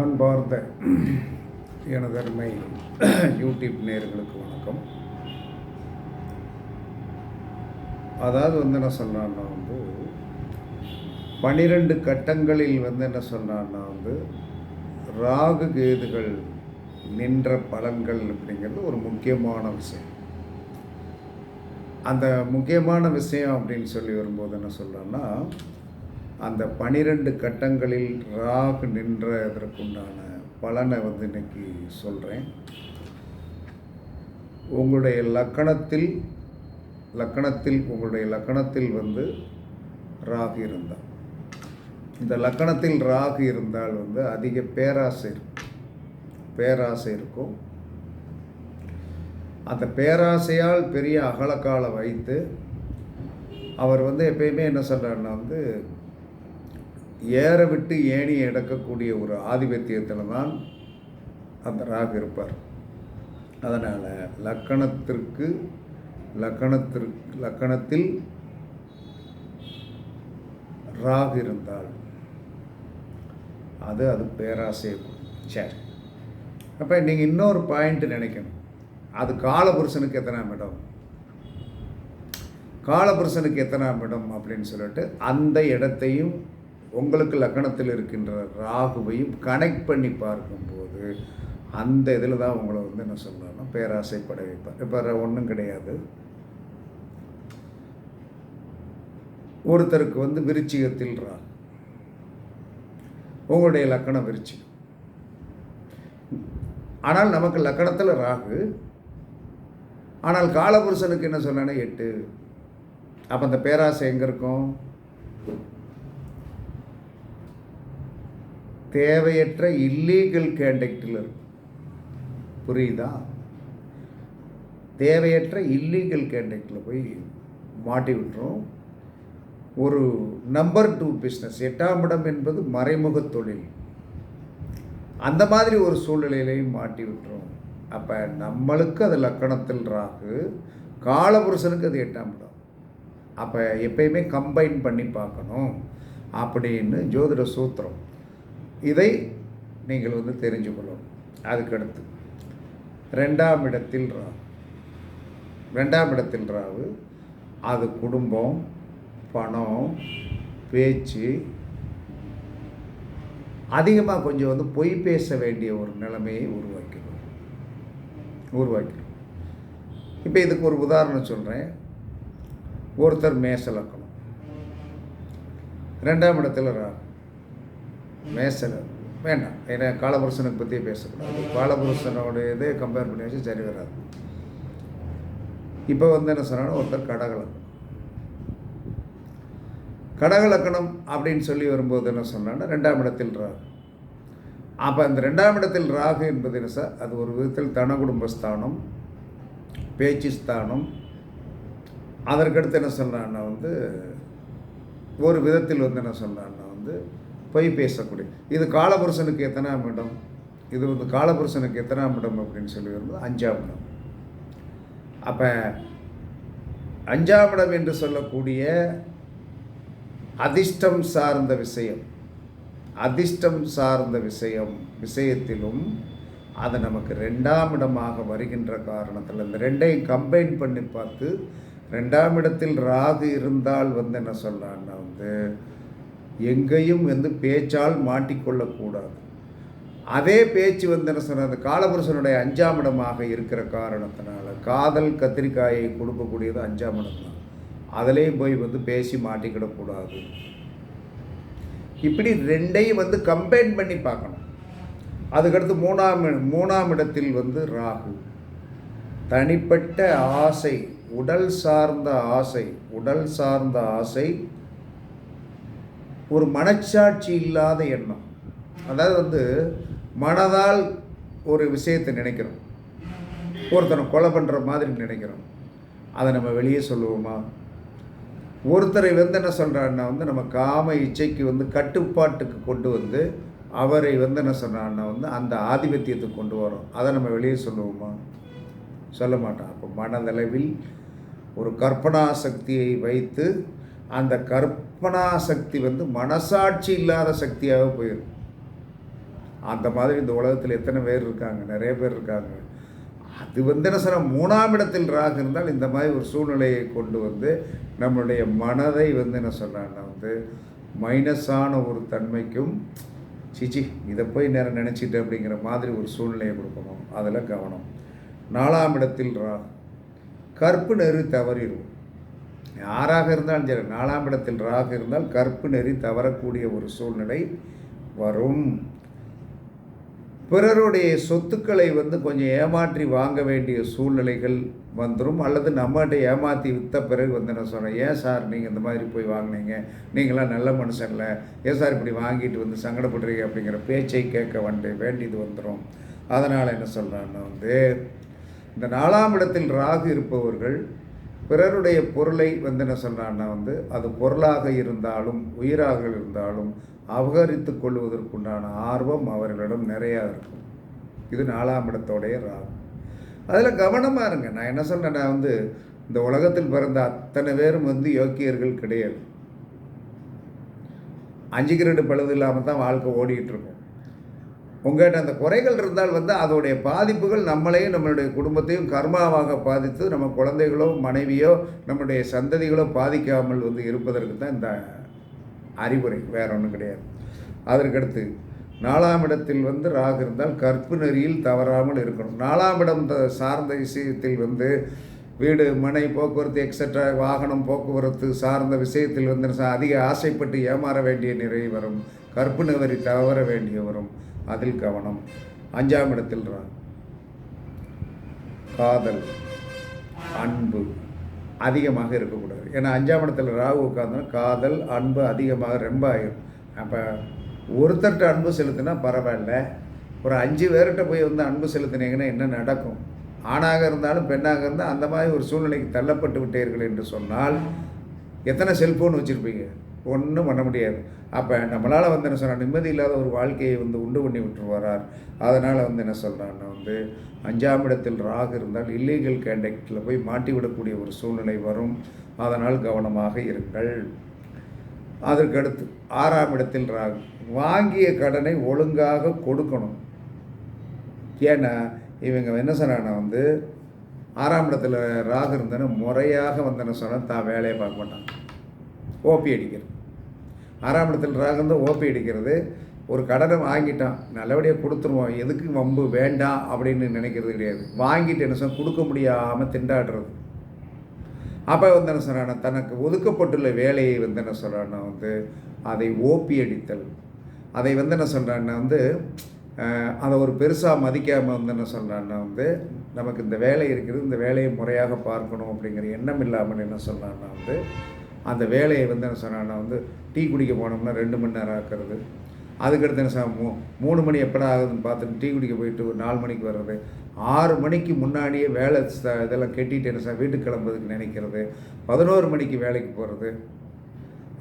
அன்பார்ந்த எனதருமை யூடியூப் நேர்களுக்கு வணக்கம். அதாவது வந்து என்ன சொல்கிறான்னா வந்து பன்னிரெண்டு கட்டங்களில் வந்து என்ன சொல்கிறான்னா வந்து ராகு கேதுகள் நின்ற பலன்கள் அப்படிங்கிறது ஒரு முக்கியமான விஷயம். அந்த முக்கியமான விஷயம் அப்படின்னு சொல்லி வரும்போது என்ன சொல்கிறேன்னா அந்த பனிரெண்டு கட்டங்களில் ராகு நின்றதற்குண்டான பலனை வந்து இன்னைக்கு சொல்கிறேன் உங்களுடைய லக்கணத்தில் லக்கணத்தில் உங்களுடைய லக்கணத்தில் வந்து ராகு இருந்தால். இந்த லக்கணத்தில் ராகு இருந்தால் வந்து அதிக பேராசை இருக்கும். பேராசை இருக்கும். அந்த பேராசையால் பெரிய அகலக்காலை வைத்து அவர் வந்து எப்பயுமே என்ன சொல்கிறாருன்னா வந்து ஏற விட்டு ஏணி எடுக்கக்கூடிய ஒரு ஆதிபத்தியத்தில் தான் அந்த ராகு இருப்பார். அதனால் லக்கணத்திற்கு லக்கணத்திற்கு லக்கணத்தில் ராகு இருந்தால் அது அது பேராசையை சரி. அப்போ நீங்கள் இன்னொரு பாயிண்ட் நினைக்கணும். அது காலபுருஷனுக்கு எத்தனாம் இடம்? காலபுருஷனுக்கு எத்தனாம் இடம் அப்படின்னு சொல்லிட்டு அந்த இடத்தையும் உங்களுக்கு லக்கணத்தில் இருக்கின்ற ராகுவையும் கனெக்ட் பண்ணி பார்க்கும்போது அந்த இதில் தான் உங்களை வந்து என்ன சொல்லணும்னா பேராசைப்பட வைப்பார். இப்போ ஒன்றும் கிடையாது. ஒருத்தருக்கு வந்து விருச்சிகத்தில் ராகு உங்களுடைய லக்கணம் விருச்சிகம். ஆனால் நமக்கு லக்கணத்தில் ராகு ஆனால் காலபுருஷனுக்கு என்ன சொன்னானே எட்டு. அப்போ அந்த பேராசை எங்கே இருக்கும்? தேவையற்ற இல்லீகல் கேண்டக்டில் இருக்கும். புரியுதா? தேவையற்ற இல்லீகல் கேண்டக்டில் போய் மாட்டி விட்டுரும். ஒரு நம்பர் டூ பிஸ்னஸ் எட்டாம் இடம் என்பது மறைமுக தொழில். அந்த மாதிரி ஒரு சூழ்நிலையிலையும் மாட்டி விட்டுரும். அப்போ நம்மளுக்கு அது லக்கணத்தில் ராகு காலபுருஷனுக்கு அது எட்டாம் இடம். அப்போ எப்பயுமே கம்பைன் பண்ணி பார்க்கணும் அப்படின்னு ஜோதிட சூத்திரம். இதை நீங்கள் வந்து தெரிஞ்சு கொள்ளணும். அதுக்கடுத்து ரெண்டாம் இடத்தில் ராகு ரெண்டாம் இடத்தில் ராகு அது குடும்பம் பணம் பேச்சு அதிகமாக கொஞ்சம் வந்து பொய் பேச வேண்டிய ஒரு நிலைமையை உருவாக்கிடும். உருவாக்கிடும். இப்போ இதுக்கு ஒரு உதாரணம் சொல்கிறேன் ஒருத்தர் மேசலக்கணும். ரெண்டாம் இடத்துல ராகு. மேசல வேண்டாம். ஏன்னா காலபுருஷனுக்கு பற்றி பேசக்கூடாது. காலபுருஷனோட இதே கம்பேர் பண்ணி வச்சு சரி வராது. இப்போ வந்து என்ன சொன்னாலும் ஒருத்தர் கடகலம் கடகலக்கணம் அப்படின்னு சொல்லி வரும்போது என்ன சொன்னான்னா ரெண்டாம் இடத்தில் ராகு. அப்போ அந்த ரெண்டாம் இடத்தில் ராகு என்பது என்ன சார்? அது ஒரு விதத்தில் தன குடும்பஸ்தானம் பேச்சு ஸ்தானம் அதற்கடுத்து என்ன சொல்கிறான்னா வந்து ஒரு விதத்தில் வந்து என்ன சொல்கிறான்னா வந்து பொய் பேசக்கூடிய. இது காலபுருஷனுக்கு எத்தனாம் இடம் இது வந்து காலபுருஷனுக்கு எத்தனாம் இடம் அப்படின்னு சொல்லி வரும்போது அஞ்சாம் இடம் அப்போ அஞ்சாம் இடம் என்று சொல்லக்கூடிய அதிர்ஷ்டம் சார்ந்த விஷயம் அதிர்ஷ்டம் சார்ந்த விஷயம் விஷயத்திலும் அது நமக்கு ரெண்டாம் இடமாக வருகின்ற காரணத்தில் இந்த ரெண்டையும் கம்பைன் பண்ணி பார்த்து ரெண்டாம் இடத்தில் ராகு இருந்தால் வந்து என்ன சொல்கிறான்னா வந்து எங்கேயும் வந்து பேச்சால் மாட்டிக்கொள்ளக்கூடாது. அதே பேச்சு வந்து என்ன சொல்ற அந்த காலபுருஷனுடைய அஞ்சாம் இடமாக இருக்கிற காரணத்தினால காதல் கத்திரிக்காயை கொடுக்கக்கூடியது அஞ்சாம் இடம் தான். அதுலேயும் போய் வந்து பேசி மாட்டிக்கிடக்கூடாது. இப்படி ரெண்டையும் வந்து கம்பைன் பண்ணி பார்க்கணும். அதுக்கடுத்து மூணாம் மூணாம் இடத்தில் வந்து ராகு. தனிப்பட்ட ஆசை உடல் சார்ந்த ஆசை உடல் சார்ந்த ஆசை ஒரு மனச்சாட்சி இல்லாத எண்ணம். அதாவது வந்து மனதால் ஒரு விஷயத்தை நினைக்கிறோம். ஒருத்தனை கொலை பண்ணுற மாதிரி நினைக்கிறோம். அதை நம்ம வெளியே சொல்லுவோமா? ஒருத்தரை வந்து என்ன சொல்கிறான்னா வந்து நம்ம காம இச்சைக்கு வந்து கட்டுப்பாட்டுக்கு கொண்டு வந்து அவரை வந்து என்ன சொல்கிறான்னா வந்து அந்த ஆதிபத்தியத்துக்கு கொண்டு வரோம். அதை நம்ம வெளியே சொல்லுவோமா? சொல்ல மாட்டோம் அப்போ மனதளவில் ஒரு கற்பனா சக்தியை வைத்து அந்த கற்பனா சக்தி வந்து மனசாட்சி இல்லாத சக்தியாக போயிடும் அந்த மாதிரி இந்த உலகத்தில் எத்தனை பேர் இருக்காங்க? நிறைய பேர் இருக்காங்க. அது வந்து என்ன சொல்ல மூணாம் இடத்தில் ராகு இருந்தால் இந்த மாதிரி ஒரு சூழ்நிலையை கொண்டு வந்து நம்மளுடைய மனதை வந்து என்ன சொல்கிறாங்கன்னா வந்து மைனஸான ஒரு தன்மைக்கும் சிச்சி இதை போய் நேரம் நினச்சிட்டு அப்படிங்கிற மாதிரி ஒரு சூழ்நிலையை கொடுக்கணும். அதில் கவனம். நாலாம் இடத்தில் ராகு கற்பு நெறி தவறிடும் யாராக இருந்தாலும் சரி நாலாம் இடத்தில் ராகு இருந்தால் கற்பு நெறி தவறக்கூடிய ஒரு சூழ்நிலை வரும். பிறருடைய சொத்துக்களை வந்து கொஞ்சம் ஏமாற்றி வாங்க வேண்டிய சூழ்நிலைகள் வந்துடும் அல்லது நம்மகிட்ட ஏமாற்றி விற்ற பிறகு வந்து என்ன சொன்னேன் ஏன் சார் நீங்கள் இந்த மாதிரி போய் வாங்கினீங்க? நீங்களாம் நல்ல மனுஷன்ல. ஏன் சார் இப்படி வாங்கிட்டு வந்து சங்கடப்படுறீங்க? அப்படிங்கிற பேச்சை கேட்க வேண்டிய வேண்டியது வந்துடும் அதனால் என்ன சொல்கிறேன்னா வந்து இந்த நாலாம் இடத்தில் ராகு இருப்பவர்கள் பிறருடைய பொருளை வந்து என்ன சொல்கிறான்னா வந்து அது பொருளாக இருந்தாலும் உயிராக இருந்தாலும் அபகரித்து கொள்வதற்குண்டான ஆர்வம் அவர்களிடம் நிறையா இருக்கும். இது நாலாம் இடத்தோடைய ராகு. அதில் கவனமாக இருங்க. நான் என்ன சொல்கிறேன்னா வந்து இந்த உலகத்தில் பிறந்த அத்தனை பேரும் வந்து யோக்கியர்கள் கிடையாது. அஞ்சுக்கு ரெண்டு பழுது இல்லாமல் தான் வாழ்க்கை ஓடிக்கிட்டு இருக்கும். உங்கள்கிட்ட அந்த குறைகள் இருந்தால் வந்து அதோடைய பாதிப்புகள் நம்மளையும் நம்மளுடைய குடும்பத்தையும் கர்மாவாக பாதித்து நம்ம குழந்தைகளோ மனைவியோ நம்முடைய சந்ததிகளோ பாதிக்காமல் வந்து இருப்பதற்கு தான் இந்த அறிவுரை. வேற ஒன்றும் கிடையாது. அதற்கடுத்து நாலாம் இடத்தில் வந்து ராகு இருந்தால் கற்பு நெறியில் தவறாமல் இருக்கணும். நாலாம் இடம் சார்ந்த விஷயத்தில் வந்து வீடு மனை போக்குவரத்து எக்ஸெட்ரா வாகனம் போக்குவரத்து சார்ந்த விஷயத்தில் வந்து அதிக ஆசைப்பட்டு ஏமாற வேண்டிய நிலை வரும். கற்பு நெறி தவற வேண்டிய வரும். அதில் கவனம். அஞ்சாம் இடத்தில் காதல் அன்பு அதிகமாக இருக்கக்கூடாது. ஏன்னா அஞ்சாம் இடத்துல ராகு உட்கார்ந்தா காதல் அன்பு அதிகமாக ரொம்ப ஆயிரும். அப்போ ஒருத்தர்கிட்ட அன்பு செலுத்தினா பரவாயில்ல. ஒரு அஞ்சு பேர்கிட்ட போய் வந்து அன்பு செலுத்தினீங்கன்னா என்ன நடக்கும்? ஆணாக இருந்தாலும் பெண்ணாக இருந்தால் அந்த மாதிரி ஒரு சூழ்நிலைக்கு தள்ளப்பட்டு விட்டீர்கள் என்று சொன்னால் எத்தனை செல்ஃபோன் வச்சுருப்பீங்க? ஒன்றும் பண்ண முடியாது. அப்போ நம்மளால் வந்து என்ன சொல்கிறோம் நிம்மதி இல்லாத ஒரு வாழ்க்கையை வந்து உண்டு பண்ணி விட்டு வரார் அதனால் வந்து என்ன சொல்கிறான்னா வந்து அஞ்சாம் இடத்தில் ராகு இருந்தால் இல்லீகல் கேண்டக்டில் போய் மாட்டி விடக்கூடிய ஒரு சூழ்நிலை வரும். அதனால் கவனமாக இருங்கள். அதற்கடுத்து ஆறாம் இடத்தில் ராகு. வாங்கிய கடனை ஒழுங்காக கொடுக்கணும். ஏன்னா இவங்க என்ன சொன்னாங்கன்னா வந்து ஆறாம் இடத்துல ராகு இருந்தேன்னு முறையாக வந்து என்ன சொன்னால் தான் வேலையை பார்க்க மாட்டாங்க. ஓபி அடிக்கிறது. ஆறாம் இடத்தில் ராகு ஓபி அடிக்கிறது. ஒரு கடனை வாங்கிட்டான் நல்லபடியாக கொடுத்துருவோம் எதுக்கு வம்பு? வேண்டாம் அப்படின்னு நினைக்கிறது கிடையாது. வாங்கிட்டு என்ன சொன்ன கொடுக்க முடியாமல் திண்டாடுறது. அப்போ வந்து என்ன சொல்கிறான்னா தனக்கு ஒதுக்கப்பட்டுள்ள வேலையை வந்து என்ன சொல்கிறான்னா வந்து அதை ஓப்பி அடித்தல். அதை வந்து என்ன சொல்கிறான்னா வந்து அதை ஒரு பெருசாக மதிக்காமல் வந்து என்ன சொல்கிறான்னா வந்து நமக்கு இந்த வேலை இருக்குது இந்த வேலையை முறையாக பார்க்கணும் அப்படிங்கிற எண்ணம் இல்லாமல் என்ன சொல்கிறான்னா வந்து அந்த வேலையை வந்து என்ன சொன்னான்னா வந்து டீ குடிக்க போனோம்னா ரெண்டு மணி நேரம் ஆக்கிறது. அதுக்கடுத்து என்ன சார் மூ மூணு மணி எப்படா ஆகுதுன்னு பார்த்துட்டு டீ குடிக்க போயிட்டு ஒரு நாலு மணிக்கு வர்றது. ஆறு மணிக்கு முன்னாடியே வேலை இதெல்லாம் கெட்டிட்டு என்ன சார் வீட்டுக்கு கிளம்புறதுக்கு நினைக்கிறது. பதினோரு மணிக்கு வேலைக்கு போகிறது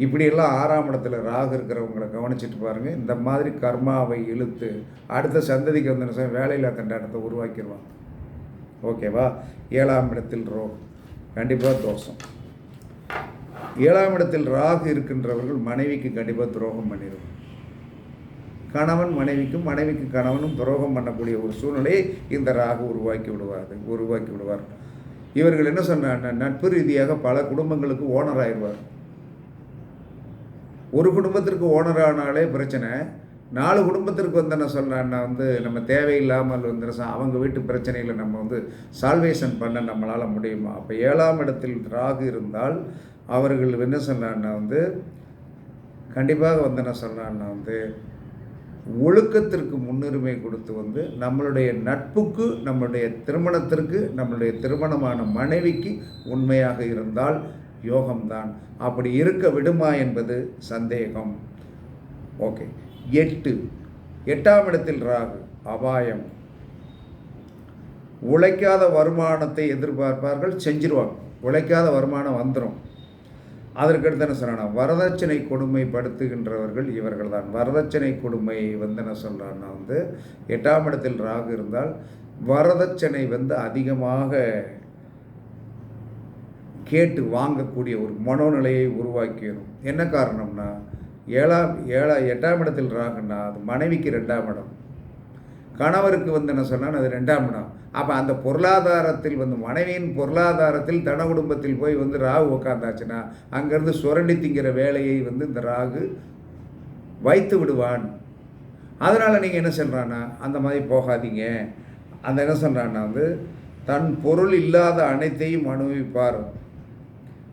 இப்படியெல்லாம் ஆறாம் இடத்துல ராகு இருக்கிறவங்களை கவனிச்சிட்டு பாருங்கள் இந்த மாதிரி கர்மாவை இழுத்து அடுத்த சந்ததிக்கு வந்து என்ன சார் வேலையில்லா திண்டாட்டத்தை உருவாக்கிடுவான் ஓகேவா? ஏழாம் இடத்தில் ரோ கண்டிப்பாக தோஷம். ஏழாம் இடத்தில் ராகு இருக்கின்றவர்கள் மனைவிக்கு கண்டிப்பாக துரோகம் பண்ணிடும் கணவன் மனைவிக்கும் மனைவிக்கு கணவனும் துரோகம் பண்ணக்கூடிய ஒரு சூழ்நிலையை இந்த ராகு உருவாக்கி விடுவார் உருவாக்கி விடுவார். இவர்கள் என்ன சொன்ன நட்பு ரீதியாக பல குடும்பங்களுக்கு ஓனர் ஆயிடுவார் ஒரு குடும்பத்திற்கு ஓனர் ஆனாலே பிரச்சனை நாலு குடும்பத்திற்கு வந்து என்ன சொல்கிறேன்னா வந்து நம்ம தேவையில்லாமல் வந்து அவங்க வீட்டு பிரச்சனையில் நம்ம வந்து சால்வேஷன் பண்ண நம்மளால் முடியுமா? அப்போ ஏழாம் இடத்தில் ராகு இருந்தால் அவர்கள் என்ன சொல்கிறான்னா வந்து கண்டிப்பாக வந்து என்ன சொல்கிறான்னா வந்து ஒழுக்கத்திற்கு முன்னுரிமை கொடுத்து வந்து நம்மளுடைய நட்புக்கு நம்மளுடைய திருமணத்திற்கு நம்மளுடைய திருமணமான மனைவிக்கு உண்மையாக இருந்தால் யோகம்தான். அப்படி இருக்க விடுமா என்பது சந்தேகம். ஓகே. எட்டு. எட்டாம் இடத்தில் ராகு அபாயம். உழைக்காத வருமானத்தை எதிர்பார்ப்பார்கள் செஞ்சிருவாங்க. உழைக்காத வருமானம் வந்துடும் அதற்கடுத்து என்ன சொல்கிறானா வரதட்சணை கொடுமைப்படுத்துகின்றவர்கள் இவர்கள் தான் வரதட்சணை கொடுமை வந்து என்ன சொல்கிறான்னா வந்து எட்டாம் இடத்தில் ராகு இருந்தால் வரதட்சணை வந்து அதிகமாக கேட்டு வாங்கக்கூடிய ஒரு மனோநிலையை உருவாக்கிடும் என்ன காரணம்னா ஏழாம் ஏழா எட்டாம் இடத்தில் ராகுன்னா அது மனைவிக்கு ரெண்டாம் இடம். கணவருக்கு வந்து என்ன சொன்னால் அது ரெண்டாம் இடம். அப்போ அந்த பொருளாதாரத்தில் வந்து மனைவியின் பொருளாதாரத்தில் தன குடும்பத்தில் போய் வந்து ராகு உக்காந்தாச்சுன்னா அங்கேருந்து சுரண்டி திங்கிற வேலையை வந்து இந்த ராகு வைத்து விடுவான். அதனால் நீங்கள் என்ன சொல்கிறான்னா அந்த மாதிரி போகாதீங்க. அந்த என்ன சொல்கிறான்னா வந்து தன் பொருள் இல்லாத அனைத்தையும் அனுபவிப்பார்.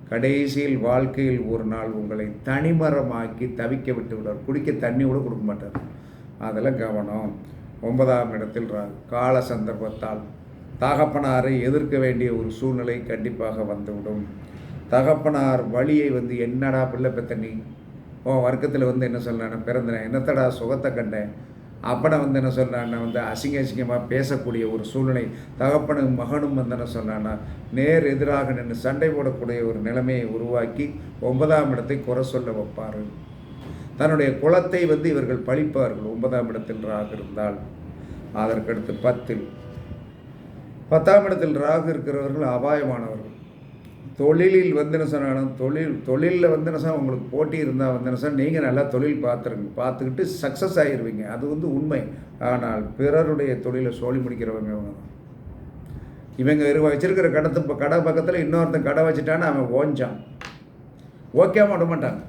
கடைசியில் வாழ்க்கையில் ஒரு நாள் உங்களை தனிமரமாக்கி தவிக்க விட்டு விடுவார் குடிக்க தண்ணி கூட கொடுக்க மாட்டார். அதெல்லாம் கவனம். ஒன்பதாம் இடத்தில் கால சந்தர்ப்பத்தால் தகப்பனாரை எதிர்க்க வேண்டிய ஒரு சூழ்நிலை கண்டிப்பாக வந்துவிடும். தகப்பனார் வழியை வந்து என்னடா பிள்ளை பெத்த ஓ வர்க்கத்தில் வந்து என்ன சொல்லணும் பிறந்தேன். என்னத்தடா சுகத்தை கண்டேன் அப்பனை வந்து என்ன சொல்கிறான்னா வந்து அசிங்க அசிங்கமாக பேசக்கூடிய ஒரு சூழ்நிலை தகப்பனும் மகனும் வந்து என்ன சொன்னான்னா நேர் எதிராக நின்று சண்டை போடக்கூடிய ஒரு நிலைமையை உருவாக்கி ஒன்பதாம் இடத்தை குறை சொல்ல வைப்பார். தன்னுடைய குலத்தை வந்து இவர்கள் பழிப்பார்கள் ஒன்பதாம் இடத்தில் ராகு இருந்தால். அதற்கடுத்து பத்தில். பத்தாம் இடத்தில் ராகு இருக்கிறவர்கள் அபாயமானவர்கள். தொழிலில் வந்து என்ன சொன்னாலும் தொழில் தொழிலில் வந்து என்ன உங்களுக்கு போட்டி இருந்தால் வந்து என்ன நீங்கள் நல்லா தொழில் பார்த்துருங்க பார்த்துக்கிட்டு சக்ஸஸ் ஆகிருவீங்க அது வந்து உண்மை. ஆனால் பிறருடைய தொழிலை சோழி முடிக்கிறவங்க இவங்க தான். இவங்க இரு வச்சிருக்கிற கடத்து கடை பக்கத்தில் இன்னொருத்தன் கடை வச்சுட்டான்னு அவன் ஓஞ்சான். ஓகே விட மாட்டாங்க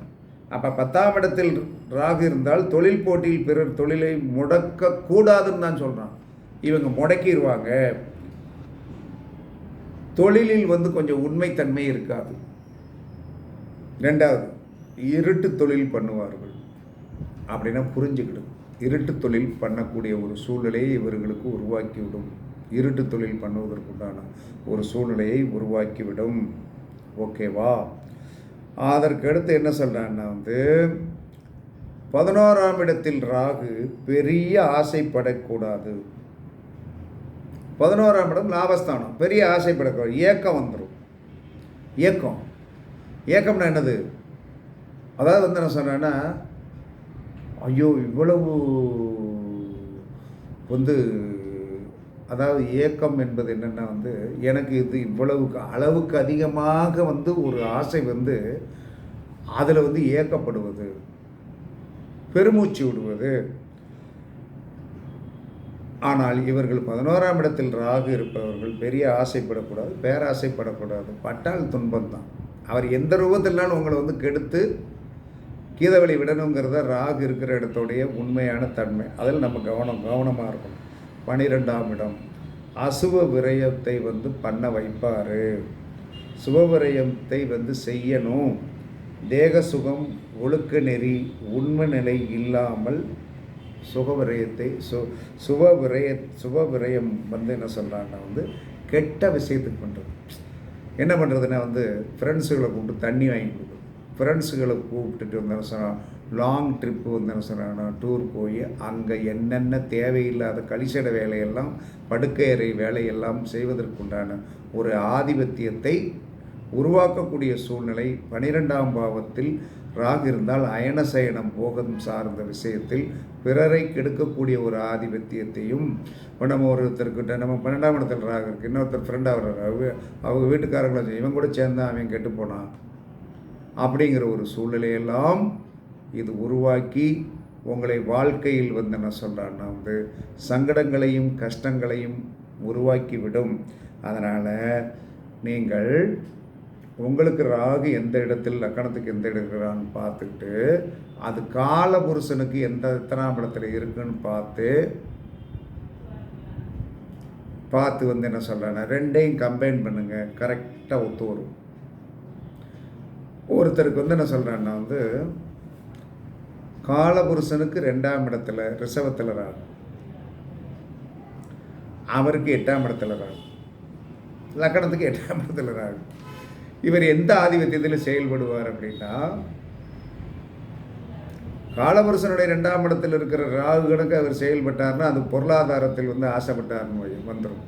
அப்போ பத்தாம் இடத்தில் ராகு இருந்தால் தொழில் போட்டியில் பிறர் தொழிலை முடக்கக்கூடாதுன்னு தான் சொல்கிறான் இவங்க முடக்கிடுவாங்க தொழிலில் வந்து கொஞ்சம் உண்மைத்தன்மை இருக்காது. ரெண்டாவது இருட்டு தொழில் பண்ணுவார்கள். அப்படின்னா புரிஞ்சுக்கிடும். இருட்டு தொழில் பண்ணக்கூடிய ஒரு சூழ்நிலையை இவர்களுக்கு உருவாக்கிவிடும். இருட்டு தொழில் பண்ணுவதற்குண்டான ஒரு சூழ்நிலையை உருவாக்கிவிடும். ஓகேவா அதற்கு அடுத்து என்ன சொல்கிறேன்னா வந்து பதினோராம் இடத்தில் ராகு பெரிய ஆசைப்படக்கூடாது. பதினோராம் இடம் லாபஸ்தானம். பெரிய ஆசைப்படக்கூடாது ஏக்கம் வந்துடும் ஏக்கம் ஏக்கம்னா என்னது? அதாவது வந்து என்ன சொன்னேன்னா ஐயோ இவ்வளவு வந்து அதாவது ஏக்கம் என்பது என்னென்னா வந்து எனக்கு இது இவ்வளவுக்கு அளவுக்கு அதிகமாக வந்து ஒரு ஆசை வந்து அதில் வந்து ஏக்கப்படுவது பெருமூச்சு விடுவது. ஆனால் இவர்கள் பதினோராம் இடத்தில் ராகு இருப்பவர்கள் பெரிய ஆசைப்படக்கூடாது பேராசைப்படக்கூடாது. பட்டால் துன்பம்தான். அவர் எந்த ரூபத்திலான உங்களை வந்து கெடுத்து கீதவழி விடணுங்கிறத ராகு இருக்கிற இடத்துடைய உண்மையான தன்மை. அதில் நம்ம கவனம் கவனமாக இருக்கணும். பனிரெண்டாம் இடம். அசுப விரயத்தை வந்து பண்ண வைப்பார். சுப விரயத்தை வந்து செய்யணும். தேக சுகம் ஒழுக்க நெறி உண்மை நிலை இல்லாமல் சுக விரயத்தை சு சுப விரய சுப விரயம் வந்து என்ன சொல்கிறாங்கன்னா வந்து கெட்ட விஷயத்துக்கு பண்ணுறது என்ன பண்ணுறதுன்னா வந்து ஃப்ரெண்ட்ஸுகளை கூப்பிட்டு தண்ணி வாங்கி கொடுக்குறது. ஃப்ரெண்ட்ஸுகளை கூப்பிட்டுட்டு வந்து சொன்னால் லாங் ட்ரிப்பு வந்து என்ன சொன்னாங்கன்னா டூர் போய் அங்கே என்னென்ன தேவையில்லாத கழிச்சட வேலையெல்லாம் படுக்கை அறை வேலையெல்லாம் செய்வதற்குண்டான ஒரு ஆதிபத்தியத்தை உருவாக்கக்கூடிய சூழ்நிலை பனிரெண்டாம் பாவத்தில் ராகு இருந்தால் அயனசயனம் போகம் சார்ந்த விஷயத்தில் பிறரை கெடுக்கக்கூடிய ஒரு ஆதிபத்தியத்தையும் இப்போ நம்ம ஒருத்தர்கிட்ட நம்ம பன்னெண்டாம் இடத்துல ராகு இருக்குது இன்னொருத்தர் ஃப்ரெண்டாக வர்றாரு. அவங்க வீட்டுக்காரங்களும் இவன் கூட சேர்ந்தா அவன் கெட்டு போனான் அப்படிங்கிற ஒரு சூழ்நிலையெல்லாம் இது உருவாக்கி உங்களை வாழ்க்கையில் வந்து என்ன சொல்கிறான்னா வந்து சங்கடங்களையும் கஷ்டங்களையும் உருவாக்கி விடும் அதனால் நீங்கள் உங்களுக்கு ராகு எந்த இடத்தில் லக்கணத்துக்கு எந்த இடத்துலான்னு பார்த்துக்கிட்டு அது கால புருஷனுக்கு எந்த எத்தனாம் இடத்துல இருக்குன்னு பார்த்து பார்த்து வந்து என்ன சொல்கிறேன்னா ரெண்டையும் கம்பைன் பண்ணுங்கள் கரெக்டாக ஒத்து வரும். ஒருத்தருக்கு வந்து என்ன சொல்கிறேன்னா வந்து காலபுருஷனுக்கு ரெண்டாம் இடத்துல ரிசவத்தில் ராகு. அவருக்கு எட்டாம் இடத்துல ராகு. லக்கணத்துக்கு எட்டாம் இடத்துல ராகு. இவர் எந்த ஆதிபத்தியத்தில் செயல்படுவார் அப்படின்னா காலபுருஷனுடைய ரெண்டாம் இடத்தில் இருக்கிற ராகு கணக்கு அவர் செயல்பட்டார்னா அது பொருளாதாரத்தில் வந்து ஆசைப்பட்டார்னு வந்துடும்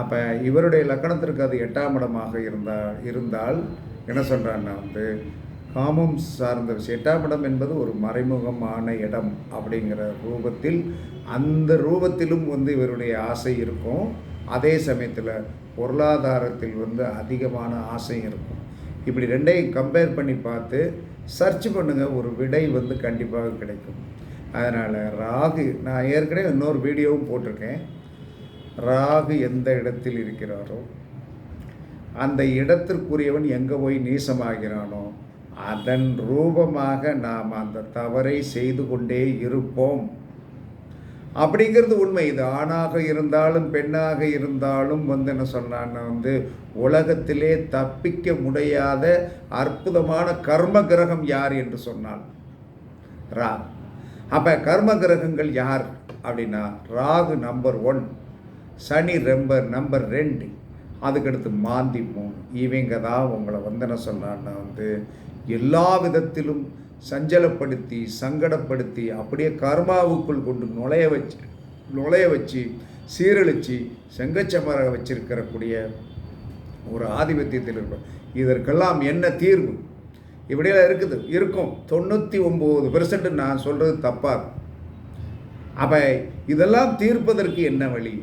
அப்போ இவருடைய லக்கணத்திற்கு அது எட்டாம் இடமாக இருந்தால் இருந்தால் என்ன சொல்கிறான்னா வந்து காமம் சார்ந்த விஷயம். எட்டாம் இடம் என்பது ஒரு மறைமுகமான இடம் அப்படிங்கிற ரூபத்தில் அந்த ரூபத்திலும் வந்து இவருடைய ஆசை இருக்கும். அதே சமயத்தில் பொருளாதாரத்தில் வந்து அதிகமான ஆசையும் இருக்கும். இப்படி ரெண்டையும் கம்பேர் பண்ணி பார்த்து சர்ச் பண்ணுங்கள் ஒரு விடை வந்து கண்டிப்பாக கிடைக்கும். அதனால் ராகு நான் ஏற்கனவே இன்னொரு வீடியோவும் போட்டிருக்கேன். ராகு எந்த இடத்தில் இருக்கிறாரோ அந்த இடத்திற்குரியவன் எங்கே போய் நீசமாகிறானோ அதன் ரூபமாக நாம் அந்த தவறை செய்து கொண்டே இருப்போம். அப்படிங்கிறது உண்மை இது. ஆணாக இருந்தாலும் பெண்ணாக இருந்தாலும் வந்து என்ன சொன்னான்னா வந்து உலகத்திலே தப்பிக்க முடியாத அற்புதமான கர்ம கிரகம் யார் என்று சொன்னால் ரா. அப்போ கர்ம கிரகங்கள் யார் அப்படின்னா Rahu number one Shani number number ரெண்டு. அதுக்கடுத்து மாந்தி மூணு. இவங்க தான் உங்களை வந்து என்ன சொன்னான்னா வந்து எல்லா விதத்திலும் சஞ்சலப்படுத்தி சங்கடப்படுத்தி அப்படியே கர்மாவுக்குள் கொண்டு நுழைய வச்சு நுழைய வச்சு சீரழித்து செங்கச்சமர வச்சிருக்கிறக்கூடிய ஒரு ஆதிபத்தியத்தில் இருக்கும் இதற்கெல்லாம் என்ன தீர்வு? இப்படியெல்லாம் இருக்குது இருக்கும். தொண்ணூற்றி ஒம்பது பெர்சன்ட் நான் சொல்கிறது தப்பாக அப்போ இதெல்லாம் தீர்ப்பதற்கு என்ன வழி?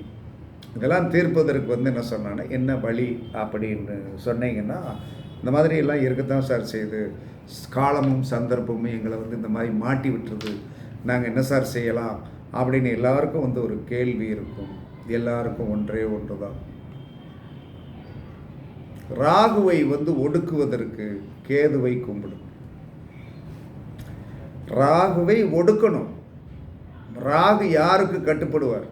இதெல்லாம் தீர்ப்பதற்கு வந்து என்ன சொன்னான்னா என்ன வழி அப்படின்னு சொன்னீங்கன்னா இந்த மாதிரி எல்லாம் இருக்கத்தான் சார் செய்யுது. காலமும் சந்தர்ப்பமும் எங்களை வந்து இந்த மாதிரி மாட்டி விட்டுருது. நாங்கள் என்ன சார் செய்யலாம்? அப்படின்னு எல்லாருக்கும் வந்து ஒரு கேள்வி இருக்கும். எல்லாருக்கும் ஒன்றே ஒன்று தான் ராகுவை வந்து ஒடுக்குவதற்கு கேதுவை கும்பிடும். ராகுவை ஒடுக்கணும். ராகு யாருக்கு கட்டுப்படுவார்?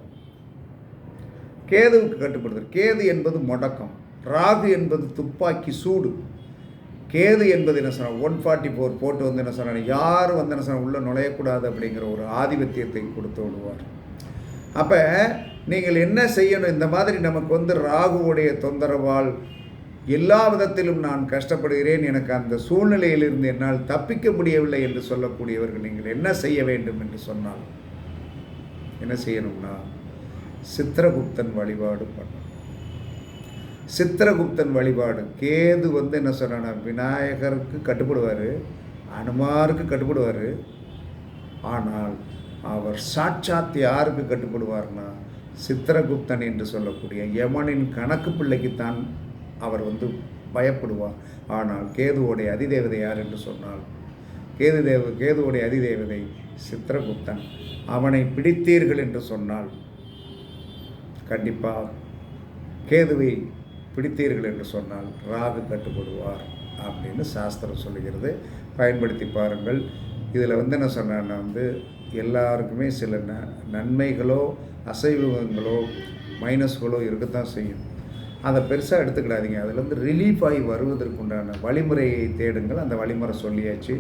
கேதுவுக்கு கட்டுப்படுவார். கேது என்பது முடக்கம். ராகு என்பது துப்பாக்கி சூடு. கேது என்பது என்ன சொன்னால் ஒன் ஃபார்ட்டி ஃபோர் போட்டு வந்து என்ன சொன்னாங்க யாரும் வந்து என்ன சொன்னால் உள்ளே நுழையக்கூடாது அப்படிங்கிற ஒரு ஆதிபத்தியத்தை கொடுத்து விடுவார். அப்போ நீங்கள் என்ன செய்யணும்? இந்த மாதிரி நமக்கு வந்து ராகுவுடைய தொந்தரவால் எல்லா விதத்திலும் நான் கஷ்டப்படுகிறேன். எனக்கு அந்த சூழ்நிலையிலிருந்து என்னால் தப்பிக்க முடியவில்லை என்று சொல்லக்கூடியவர்கள் நீங்கள் என்ன செய்ய வேண்டும் என்று சொன்னால் என்ன செய்யணும்னா சித்திரகுப்தன் வழிபாடு பண்ணணும். சித்திரகுப்தன் வழிபாடு. கேது வந்து என்ன சொன்னா விநாயகருக்கு கட்டுப்படுவார் அனுமாருக்கு கட்டுப்படுவார். ஆனால் அவர் சாட்சாத் யாருக்கு கட்டுப்படுவார்னா சித்திரகுப்தன் என்று சொல்லக்கூடிய யமனின் கணக்கு பிள்ளைக்குத்தான் அவர் வந்து பயப்படுவார். ஆனால் கேதுவோடைய அதிதேவதை யார் என்று சொன்னால் கேது தேவ கேதுவோடைய அதிதேவதை சித்திரகுப்தன். அவனை பிடித்தீர்கள் என்று சொன்னால் கண்டிப்பாக கேதுவை பிடித்தீர்கள் என்று சொன்னால் ராகு கட்டுப்படுவார் அப்படின்னு சாஸ்திரம் சொல்லுகிறது. பயன்படுத்தி பாருங்கள். இதில் வந்து என்ன சொன்னேன்னா வந்து எல்லாருக்குமே சில ந நன்மைகளோ அசைவங்களோ மைனஸ்களோ இருக்கத்தான் செய்யும். அதை பெருசாக எடுத்துக்கிடாதீங்க. அதுலேருந்து ரிலீஃப் ஆகி வருவதற்குண்டான வழிமுறையை தேடுங்கள். அந்த வழிமுறை சொல்லியாச்சு.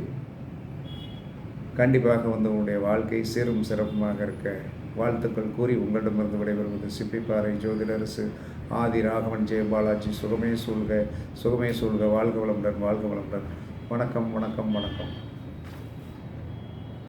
கண்டிப்பாக வந்து உங்களுடைய வாழ்க்கை சீரும் சிறப்புமாக இருக்க. வாழ்த்துக்கள் கூறி உங்களிடமிருந்து விடைபெறுவது சிப்பிப்பாறை ஜோதிடரசு. ஆதி ராகவன் ஜெயபாலாஜி சுகமே சூழ்க சுகமே சூழ்க வாழ்க வளமுடன் வாழ்க வளமுடன். வணக்கம் வணக்கம் வணக்கம்.